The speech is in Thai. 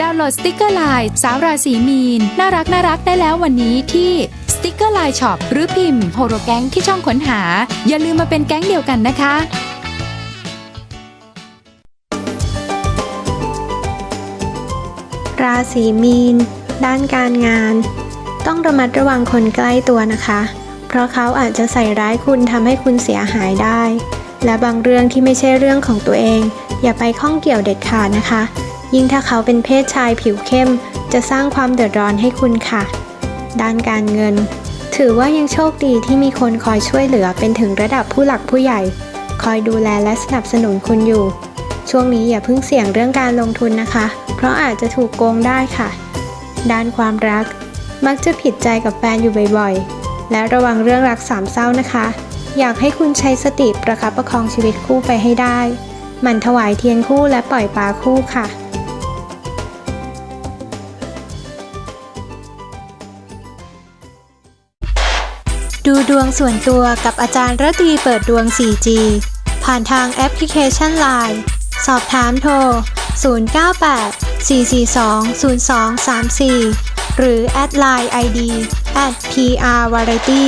ดาวน์โหลดสติกเกอร์ไลน์สาวราศีมีน น่ารักน่ารักได้แล้ววันนี้ที่สติกเกอร์ไลน์ช็อปหรือพิมพ์โฮโรแก๊งที่ช่องค้นหา อย่าลืมมาเป็นแก๊งเดียวกันนะคะราศีมีน ด้านการงาน ต้องระมัดระวังคนใกล้ตัวนะคะ เพราะเขาอาจจะใส่ร้ายคุณทำให้คุณเสียหายได้ และบางเรื่องที่ไม่ใช่เรื่องของตัวเอง อย่าไปข้องเกี่ยวเด็ดขาดนะคะ ยิ่งถ้าเขาเป็นเพศชายผิวเข้ม จะสร้างความเดือดร้อนให้คุณค่ะ ด้านการเงิน ถือว่ายังโชคดีที่มีคนคอยช่วยเหลือเป็นถึงระดับผู้หลักผู้ใหญ่ คอยดูแลและสนับสนุนคุณอยู่ ช่วงนี้อย่าเพิ่งเสี่ยงเรื่องการลงทุนนะคะ เพราะอาจจะถูกโกงได้ค่ะ ด้านความรัก มักจะผิดใจกับแฟนอยู่บ่อยๆ และระวังเรื่องรักสามเศร้านะคะ อยากให้คุณใช้สติประคับประคองชีวิตคู่ไปให้ได้หมั่นถวายเทียนคู่และปล่อยปลาคู่ค่ะ ดูดวงส่วนตัวกับอาจารย์ระตีเปิดดวง 4G ผ่านทางแอปพลิเคชัน Line สอบถามโทร 098 442 0234 หรือแอดไลน์ ID at PR Variety